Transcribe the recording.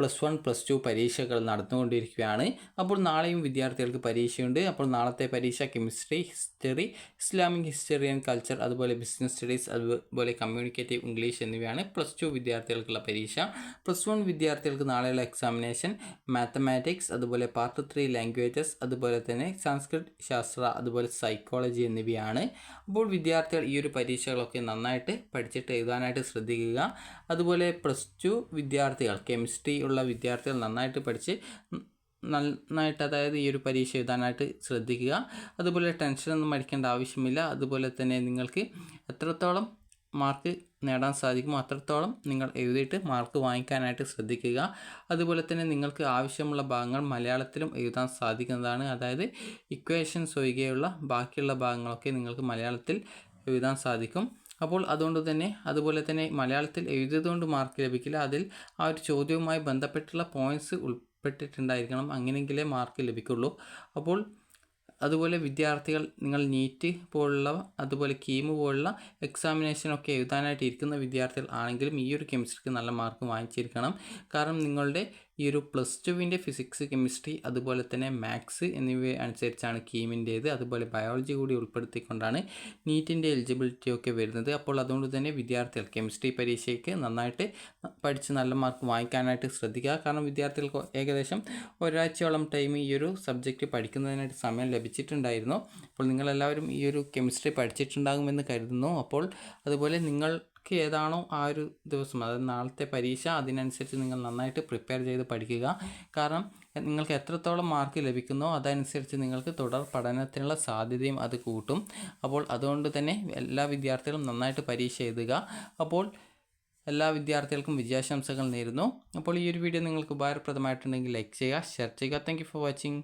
Plus one plus two പരീക്ഷകൾ നടന്നുകൊണ്ടിരിക്കുകയാണ്. അപ്പോൾ നാളെയും വിദ്യാർത്ഥികൾക്ക് പരീക്ഷയുണ്ട്. അപ്പോൾ നാളത്തെ പരീക്ഷ chemistry history Islamic history and culture അതുപോലെ ബിസിനസ് സ്റ്റഡീസ് അതുപോലെ കമ്മ്യൂണിക്കേറ്റീവ് ഇംഗ്ലീഷ് എന്നിവയാണ് പ്ലസ് ടു വിദ്യാർത്ഥികൾക്കുള്ള പരീക്ഷ. പ്ലസ് വൺ വിദ്യാർത്ഥികൾക്ക് നാളെയുള്ള എക്സാമിനേഷൻ മാത്തമാറ്റിക്സ് അതുപോലെ പാർട്ട് ത്രീ ലാംഗ്വേജസ് അതുപോലെ തന്നെ സംസ്കൃത് ശാസ്ത്ര അതുപോലെ സൈക്കോളജി എന്നിവയാണ്. അപ്പോൾ വിദ്യാർത്ഥികൾ ഈ ഒരു പരീക്ഷകളൊക്കെ നന്നായിട്ട് പഠിച്ചിട്ട് എഴുതാനായിട്ട് ശ്രദ്ധിക്കുക. അതുപോലെ പ്ലസ് ടു വിദ്യാർത്ഥികൾ കെമിസ്ട്രി ഉള്ള വിദ്യാർത്ഥികൾ നന്നായിട്ട് പഠിച്ച് നന്നായിട്ട് അതായത് ഈ ഒരു പരീക്ഷ എഴുതാനായിട്ട് ശ്രദ്ധിക്കുക. അതുപോലെ ടെൻഷനൊന്നും അടിക്കേണ്ട ആവശ്യമില്ല. അതുപോലെ തന്നെ നിങ്ങൾക്ക് എത്രത്തോളം മാർക്ക് നേടാൻ സാധിക്കുമോ അത്രത്തോളം നിങ്ങൾ എഴുതിയിട്ട് മാർക്ക് വാങ്ങിക്കാനായിട്ട് ശ്രദ്ധിക്കുക. അതുപോലെ തന്നെ നിങ്ങൾക്ക് ആവശ്യമുള്ള ഭാഗങ്ങൾ മലയാളത്തിലും എഴുതാൻ സാധിക്കുന്നതാണ്. അതായത് ഇക്വേഷൻസ് ഒഴികെയുള്ള ബാക്കിയുള്ള ഭാഗങ്ങളൊക്കെ നിങ്ങൾക്ക് മലയാളത്തിൽ എഴുതാൻ സാധിക്കും. അപ്പോൾ അതുകൊണ്ട് തന്നെ അതുപോലെ തന്നെ മലയാളത്തിൽ എഴുതിയതുകൊണ്ട് മാർക്ക് ലഭിക്കില്ല. അതിൽ ആ ഒരു ചോദ്യവുമായി ബന്ധപ്പെട്ടുള്ള പോയിന്റ്സ് ഉൾപ്പെട്ടിട്ടുണ്ടായിരിക്കണം. അങ്ങനെയെങ്കിലേ മാർക്ക് ലഭിക്കുള്ളൂ. അപ്പോൾ അതുപോലെ വിദ്യാർത്ഥികൾ നിങ്ങൾ നീറ്റ് പോലുള്ള അതുപോലെ കീമ് പോലുള്ള എക്സാമിനേഷനൊക്കെ എഴുതാനായിട്ട് ഇരിക്കുന്ന വിദ്യാർത്ഥികൾ ആണെങ്കിലും ഈ ഒരു കെമിസ്ട്രിക്ക് നല്ല മാർക്ക് വാങ്ങിച്ചിരിക്കണം. കാരണം നിങ്ങളുടെ ഈ ഒരു പ്ലസ് ടുവിന്റെ ഫിസിക്സ് കെമിസ്ട്രി അതുപോലെ തന്നെ മാത്സ് എന്നിവ അനുസരിച്ചാണ് കീമിന്റേത് അതുപോലെ ബയോളജി കൂടി ഉൾപ്പെടുത്തിക്കൊണ്ടാണ് നീറ്റിന്റെ എലിജിബിലിറ്റി ഒക്കെ വരുന്നത്. അപ്പോൾ അതുകൊണ്ട് തന്നെ വിദ്യാർത്ഥികൾ കെമിസ്ട്രി പരീക്ഷയ്ക്ക് നന്നായിട്ട് പഠിച്ച് നല്ല മാർക്ക് വാങ്ങിക്കാനായിട്ട് ശ്രദ്ധിക്കുക. കാരണം വിദ്യാർത്ഥികൾക്ക് ഏകദേശം ഒരാഴ്ചയോളം ടൈം ഈ ഒരു സബ്ജക്റ്റ് പഠിക്കുന്നതിനായിട്ട് സമയം ലഭിച്ചിട്ടുണ്ടായിരുന്നു. അപ്പോൾ നിങ്ങളെല്ലാവരും ഈ ഒരു കെമിസ്ട്രി പഠിച്ചിട്ടുണ്ടാകുമെന്ന് കരുതുന്നു. അപ്പോൾ അതുപോലെ നിങ്ങൾ ക്ക് ഏതാണോ ആ ഒരു ദിവസം അതായത് നാളത്തെ പരീക്ഷ അതിനനുസരിച്ച് നിങ്ങൾ നന്നായിട്ട് പ്രിപ്പയർ ചെയ്ത് പഠിക്കുക. കാരണം നിങ്ങൾക്ക് എത്രത്തോളം മാർക്ക് ലഭിക്കുന്നോ അതനുസരിച്ച് നിങ്ങൾക്ക് തുടർ പഠനത്തിനുള്ള സാധ്യതയും അത് കൂട്ടും. അപ്പോൾ അതുകൊണ്ട് തന്നെ എല്ലാ വിദ്യാർത്ഥികളും നന്നായിട്ട് പരീക്ഷ എഴുതുക. അപ്പോൾ എല്ലാ വിദ്യാർത്ഥികൾക്കും വിജയാശംസകൾ നേരുന്നു. അപ്പോൾ ഈ ഒരു വീഡിയോ നിങ്ങൾക്ക് ഉപകാരപ്രദമായിട്ടുണ്ടെങ്കിൽ ലൈക്ക് ചെയ്യുക. ഷെയർ ചെയ്യുക. Thank for watching